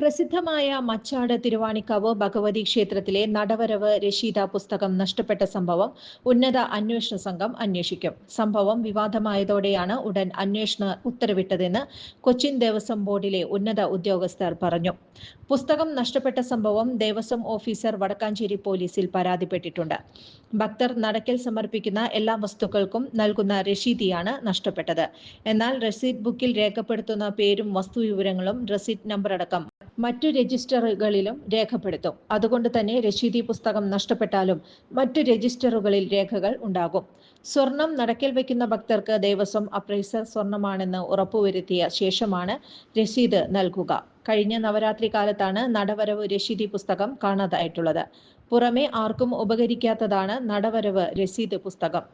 പ്രസിദ്ധമായ മച്ചാട് തിരുവാണിക്കാവ് ഭഗവതി ക്ഷേത്രത്തിലെ നടവരവ് രശീത പുസ്തകം നഷ്ടപ്പെട്ട സംഭവം ഉന്നത അന്വേഷണ സംഘം അന്വേഷിക്കും. സംഭവം വിവാദമായതോടെയാണ് ഉടൻ അന്വേഷണ ഉത്തരവിട്ടതെന്ന് കൊച്ചിൻ ദേവസ്വം ബോർഡിലെ ഉന്നത ഉദ്യോഗസ്ഥർ പറഞ്ഞു. പുസ്തകം നഷ്ടപ്പെട്ട സംഭവം ദേവസ്വം ഓഫീസർ വടക്കാഞ്ചേരി പോലീസിൽ പരാതിപ്പെട്ടിട്ടുണ്ട്. ഭക്തർ നടക്കൽ സമർപ്പിക്കുന്ന എല്ലാ വസ്തുക്കൾക്കും നൽകുന്ന രശീതിയാണ് നഷ്ടപ്പെട്ടത്. എന്നാൽ റസീത് ബുക്കിൽ രേഖപ്പെടുത്തുന്ന പേരും വസ്തുവിവരങ്ങളും റസീറ്റ് നമ്പർ അടക്കം മറ്റു രജിസ്റ്ററുകളിലും രേഖപ്പെടുത്തും. അതുകൊണ്ട് തന്നെ രശീതി പുസ്തകം നഷ്ടപ്പെട്ടാലും മറ്റു രജിസ്റ്ററുകളിൽ രേഖകൾ ഉണ്ടാകും. സ്വർണം നടക്കൽ വയ്ക്കുന്ന ഭക്തർക്ക് ദേവസ്വം അപ്രൈസർ സ്വർണമാണെന്ന് ഉറപ്പുവരുത്തിയ ശേഷമാണ് രസീത് നൽകുക. കഴിഞ്ഞ നവരാത്രി കാലത്താണ് നടവരവ് രശീതി പുസ്തകം കാണാതായിട്ടുള്ളത്. പുറമെ ആർക്കും ഉപകരിക്കാത്തതാണ് നടവരവ് രസീത് പുസ്തകം.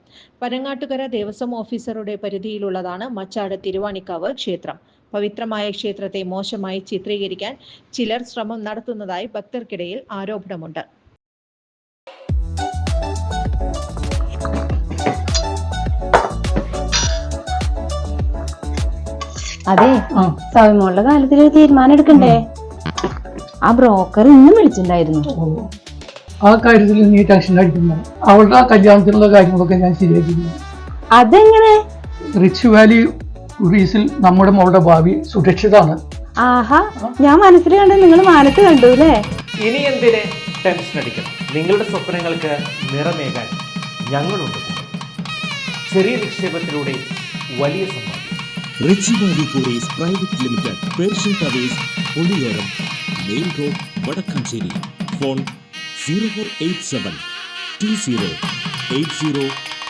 പരങ്ങാട്ടുകര ദേവസ്വം ഓഫീസറുടെ പരിധിയിലുള്ളതാണ് മച്ചാട് തിരുവാണിക്കാവ് ക്ഷേത്രം. പവിത്രമായ ക്ഷേത്രത്തെ മോശമായി ചിത്രീകരിക്കാൻ ചിലർ ശ്രമം നടത്തുന്നതായി ഭക്തർക്കിടയിൽ ആരോപണമുണ്ട്. അതെ സൗമ്യമുള്ള കാലത്തിൽ ഒരു തീരുമാനം എടുക്കണ്ടേ? ആ ബ്രോക്കർ ഇന്നും വിളിച്ചിട്ടുണ്ടായിരുന്നു. ആ കാര്യത്തിൽ നീ ടെൻഷൻ അടിക്കുന്നു അവളുടെ ആ കല്യാണത്തിനുള്ള കാര്യങ്ങളൊക്കെ ഞാൻ ശരിയാക്കിയിരുന്നു അതെങ്ങനെ? റിച്ച് വാലി ടൂറീസിൽ നമ്മുടെ മോളുടെ ഭാവി സുരക്ഷിതാണ്. ആഹാ ഞാൻ മനസ്സിൽ കണ്ടു നിങ്ങൾ മാനത്ത് കണ്ടു അല്ലേ ഇനി എന്തിനെ ടെൻഷൻ അടിക്കണം? നിങ്ങളുടെ സ്വപ്നങ്ങൾക്ക് നിറമേകാൻ ഞങ്ങളുണ്ട്. ചെറിയ നിക്ഷേപത്തിലൂടെ വലിയ സമ്മാനം Richie Valley Kuries private limited Persian towers Puliyoram main road Vadakkanchery. Phone zero four eight seven two zero eight zero